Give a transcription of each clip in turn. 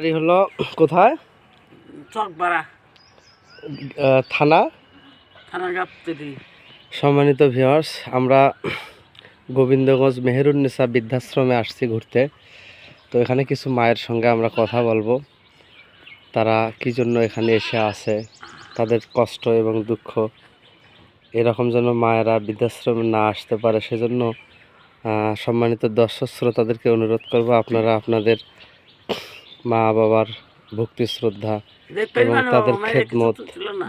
বাড়ি হলো কোথায়? চকবাড়া। থানা? থানা গাবতলি। সম্মানিত ভিউয়ার্স আমরা গোবিন্দগঞ্জ মেহেরুন্নেসা বৃদ্ধাশ্রমে আসছি ঘুরতে। তো এখানে কিছু মায়ের সঙ্গে আমরা কথা বলব। তারা কী জন্য এখানে এসে আছে তাদের কষ্ট এবং দুঃখ। এরকম যেন মায়েরা বৃদ্ধাশ্রমে না আসতে পারে সেজন্য সম্মানিত দর্শক শ্রোতাদেরকে অনুরোধ করব আপনারা আপনাদের মা বাবার ভক্তি শ্রদ্ধা এবং তাদের খেদমত। ছিল না।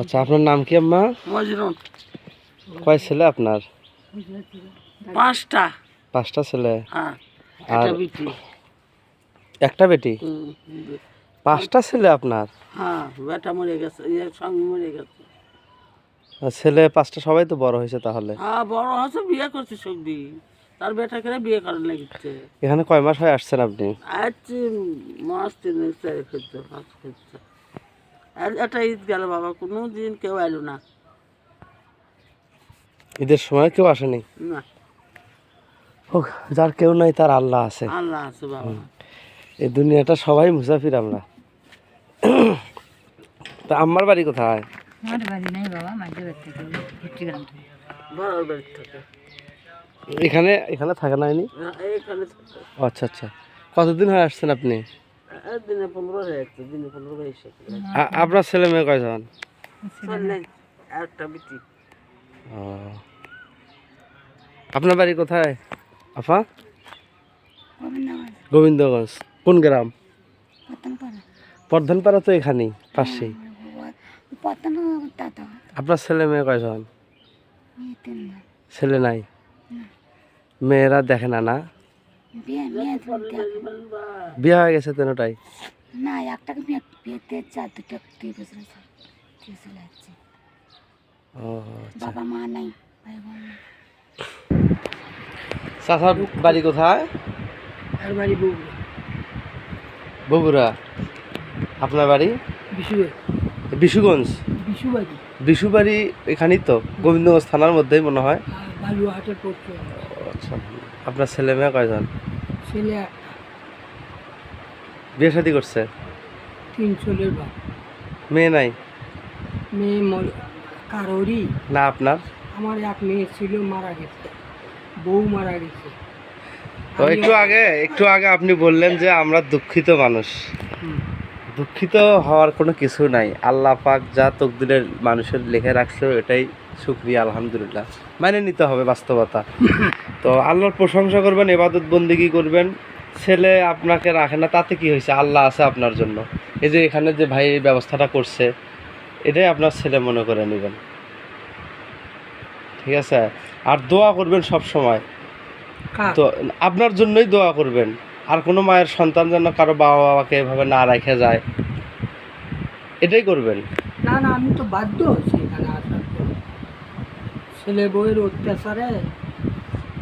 আচ্ছা আপনার নাম কি আম্মা? কয় ছেলে আপনার? পাঁচটা। পাঁচটা ছেলে। হ্যাঁ আর একটা বেটি। পাঁচটা ছেলে আপনার? হ্যাঁ বেটা মরে গেছে মরে গেছে। ছেলে পাঁচটা সবাই তো বড় হয়েছে তাহলে। হ্যাঁ বড় হচ্ছে বিয়ে করছে সবজি তার বেটাকে বিয়ে করার লাগিচ্ছে এখানে কয় মাস হয়ে আসছেন আপনি? আজ মাস তিন চার খেতে পাঁচ খেতে। আর একটা ঈদ গেল বাবা কোনো দিন কেউ এলো না। ঈদের সময় কেউ আসেনি? না। হোক যার কেউ নাই তার আল্লাহ আছে। আল্লাহ আছে বাবা। এই দুনিয়াটা সবাই মুসাফির আমরা। তা আমার বাড়ি কোথায়? আমার বাড়ি নাই বাবা মাঝে বাড়ি থেকে বড় বাড়ির থেকে। এখানে এখানে থাকা নাইনি হ্যাঁ, থাকে। ও আচ্ছা আচ্ছা। কতদিন হয়ে আসছেন আপনি? দিনে পনেরো দিনে পনেরো হয়ে এসে আ- আপনার ছেলে মেয়ে কয়জন? আপনার বাড়ি কোথায়? আপা? গোবিন্দগঞ্জ। কোন গ্রাম? প্রধানপাড়া তো এখানেই পাশেই। আপনার ছেলে মেয়ে কয়জন? ছেলে নাই? মেয়েরা দেখে না না? বিয়ে হয়ে গেছে তেনটাই না বিয়ে বিয়েতে চার দুটো দুই বছর আছে। দিয়ে চলে যাচ্ছে ও আচ্ছা। বাবা মা নাই ভাই বোন চাচার বাড়ি কোথায়? আর বাড়ি বউ। বগুড়া। আপনার বাড়ি? বিশু বিশুগঞ্জ। বিশু বাড়ি বিশু এখানেই তো গোবিন্দগঞ্জ থানার মধ্যেই মনে হয়। ও, আচ্ছা। আপনার ছেলে মেয়ে কয়জন? ছেলে বিয়ে শাদি করছে? তিন ছেলের বাপ। মেয়ে নাই? মেয়ে কারোরই? না আপনার? আমার এক মেয়ে ছিল মারা গেছে। বউ মারা গেছে। তো একটু আগে একটু আগে আপনি বললেন যে আমরা দুঃখিত মানুষ। দুঃখিত হওয়ার কোনো কিছু নাই। আল্লাহ পাক যা তকদিরের মানুষের লিখে রাখছে এটাই শুক্রিয়া আলহামদুলিল্লাহ। মানে নিতে হবে বাস্তবতা। তো আল্লাহর প্রশংসা করবেন এবাদত বন্দিগি করবেন। ছেলে আপনাকে রাখে না তাতে কি হয়েছে? আল্লাহ আছে আপনার জন্য। এই যে এখানে যে ভাই এই ব্যবস্থাটা করছে এটাই আপনার ছেলে মনে করে নেবেন। ঠিক আছে? আর দোয়া করবেন সব সময়। তো আপনার জন্যই দোয়া করবেন। আর কোনো মায়ের সন্তান যেন কারও বাবা বাবাকে এভাবে না রেখে যায় এটাই করবেন। না না আমি তো বাধ্য হচ্ছি ছেলে বউয়ের অত্যাচারে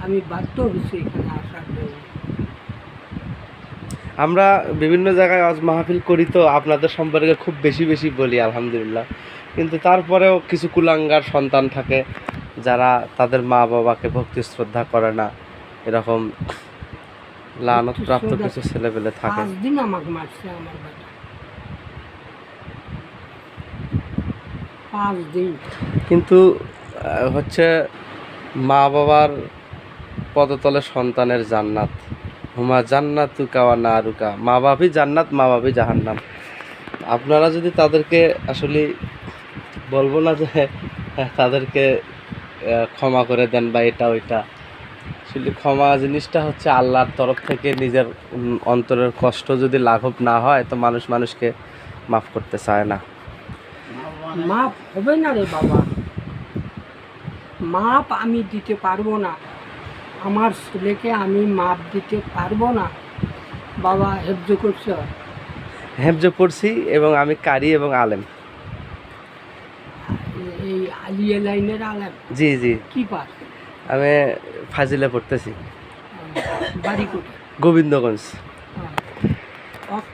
আমি বাধ্য হচ্ছি এখানে আসার জন্য। আমরা বিভিন্ন জায়গায় আজ মাহফিল করি তো আপনাদের সম্পর্কে খুব বেশি বেশি বলি আলহামদুলিল্লাহ। কিন্তু তারপরেও কিছু কুলাঙ্গার সন্তান থাকে যারা তাদের মা বাবাকে ভক্তি শ্রদ্ধা করে না। এরকম লানত প্রাপ্ত কিছু ছেলেপেলে থাকে। দিন আমাকে মারছে আমার পাঁচ দিন। কিন্তু হচ্ছে মা বাবার পদতলে সন্তানের জান্নাত। হুমা জান্নাত কাওয়া না রুকা মা বাপই জান্নাত মা বাপই জাহান্নাম। আপনারা যদি তাদেরকে আসলে বলব না যে হ্যাঁ, তাদেরকে ক্ষমা করে দেন বা এটা ওইটা আসলে ক্ষমা জিনিসটা হচ্ছে আল্লাহর তরফ থেকে নিজের অন্তরের কষ্ট যদি লাঘব না হয় তো মানুষ মানুষকে মাফ করতে চায় না। মাফ হবে না রে বাবা। মাপ আমি দিতে পারব না। আমার ছেলেকে আমি মাপ দিতে পারব না। বাবা হেফজ করছে। হেফজে পড়ছি এবং আমি কারি এবং আলেম। এই আলিয়া লাইনের আলাম? জি জি। কি পাস আমি ফাজিলে পড়তেছি। বাড়ি করে গোবিন্দগঞ্জ।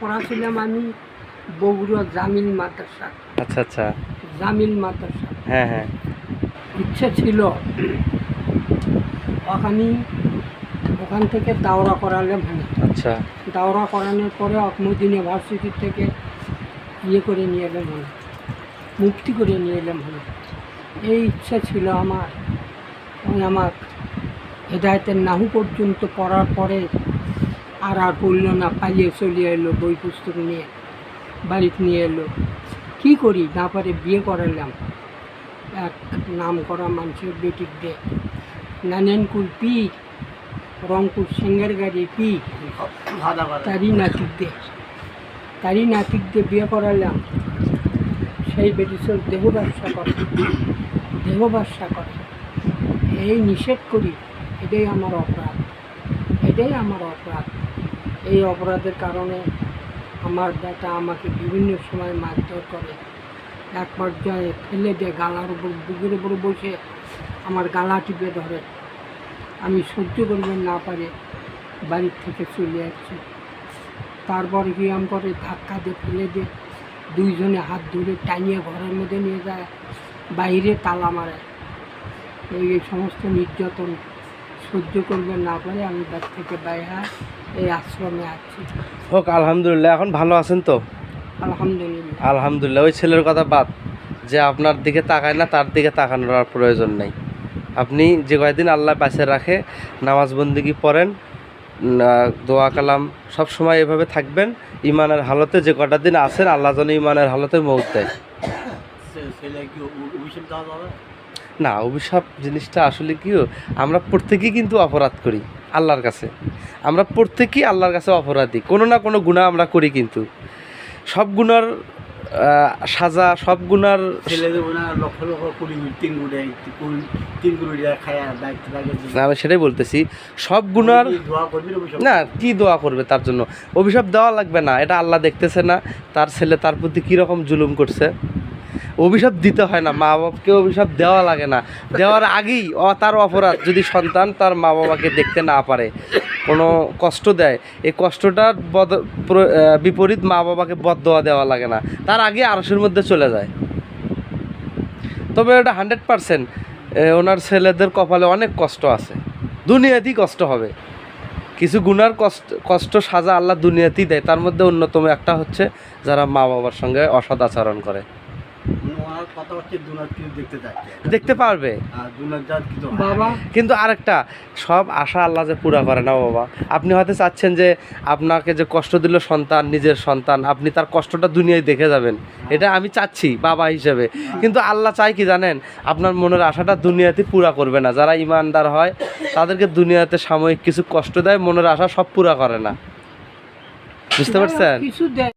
পড়াছিলাম আমি বগুড়া জামিল মাদ্রাসা। আচ্ছা আচ্ছা। জামিল মাদ্রাসা। হ্যাঁ হ্যাঁ। ইচ্ছে ছিল। ওখানে ওখান থেকে দাওরা করালে ভালো। আচ্ছা। দাওরা করানোর পরে অকমুদ্দিন ইউনিভার্সিটি থেকে ইয়ে করে নিয়ে এলাম হলো মুক্তি করে নিয়ে এলাম হলো এই ইচ্ছা ছিল আমার। ওই আমার হেদায়তের নাহু পর্যন্ত পড়ার পরে আর আর পড়ল না পালিয়ে চলিয়ে এলো বই পুস্তক নিয়ে বাড়িতে নিয়ে এলো। কী করি? না পারে বিয়ে করালাম। এক নাম করা মানুষের বেটির দে। নানেনকুল পি, রংপুর সিঙ্গার গাড়ি পি, তারই নাতিক দে। তারই নাতিক দিয়ে বিয়ে করালাম। সেই বেটিসের দেহ ব্যবসা করে, দেহ ব্যবসা করে। এই নিষেধ করি, এটাই আমার অপরাধ। এটাই আমার অপরাধ। এই অপরাধের কারণে আমার বেটা আমাকে বিভিন্ন সময় মারধর করে। এক পর্যায়ে ফেলে দিয়ে গালার উপর, বুকের উপর বসে আমার গালা টিপে ধরে। আমি সহ্য করবেন না পারে, বাড়ির থেকে চলে যাচ্ছি তারপর আম করে, ধাক্কা দিয়ে, ফেলে দিয়ে দুইজনে হাত ধরে টানিয়ে ঘরের মধ্যে নিয়ে যায়, বাইরে তালা মারে। এই সমস্ত নির্যাতন সহ্য করবে না পারে, আমি বাড়ি থেকে বাইরে এই আশ্রমে আছি। হোক, আলহামদুলিল্লাহ, এখন ভালো আছেন তো? আলহামদুলিল্লাহ। আলহামদুলিল্লাহ ওই ছেলের কথা বাদ যে আপনার দিকে তাকায় না তার দিকে তাকানোর আর প্রয়োজন নেই। আপনি যে কয়দিন আল্লাহ পাশে রাখে নামাজ বন্দিগি পড়েন দোয়া কালাম সব সময় এভাবে থাকবেন ইমানের হালতে যে কটা দিন আছেন আল্লাহ যেন ইমানের হালতে মৌত দেয়। না অভিশাপ জিনিসটা আসলে কি আমরা প্রত্যেকেই কিন্তু অপরাধ করি আল্লাহর কাছে। আমরা প্রত্যেকেই আল্লাহর কাছে অপরাধী কোনো না কোনো গুণা আমরা করি কিন্তু। সব গুণার সাজা সব গুণার আমি সেটাই বলতেছি সব গুণার? না কি দোয়া করবে তার জন্য অভিশাপ দেওয়া লাগবে না এটা আল্লাহ দেখতেছে না তার ছেলে তার প্রতি কীরকম জুলুম করছে অভিশাপ দিতে হয় না মা বাবাকে অভিশাপ দেওয়া লাগে না। দেওয়ার আগেই তার অপরাধ, যদি সন্তান তার মা বাবাকে দেখতে না পারে, কোনো কষ্ট দেয়, এই কষ্টটার বদ বিপরীত মা বাবাকে বদ দেওয়া দেওয়া লাগে না। তার আগে আরশের মধ্যে চলে যায়। তবে ওটা হান্ড্রেড পারসেন্ট ওনার ছেলেদের কপালে অনেক কষ্ট আছে। দুনিয়াতেই কষ্ট হবে। কিছু গুনার কষ্ট কষ্ট, সাজা আল্লাহ দুনিয়াতেই দেয়। তার মধ্যে অন্যতম একটা হচ্ছে যারা মা বাবার সঙ্গে অসৎ আচরণ করে। কথা হচ্ছে দেখতে দেখতে পারবে? আর দুনার জাত কিছু বাবা। কিন্তু আরেকটা সব আশা আল্লাহ যে পুরা করে না বাবা? আপনি হয়তো চাচ্ছেন যে আপনাকে যে কষ্ট দিল সন্তান নিজের সন্তান আপনি তার কষ্টটা দুনিয়ায় দেখে যাবেন। এটা আমি চাচ্ছি বাবা হিসেবে। কিন্তু আল্লাহ চাই কি জানেন? আপনার মনের আশাটা দুনিয়াতে পুরা করবে না। যারা ইমানদার হয় তাদেরকে দুনিয়াতে সাময়িক কিছু কষ্ট দেয় মনের আশা সব পুরা করে না। বুঝতে পারছেন? কিছু দেয়।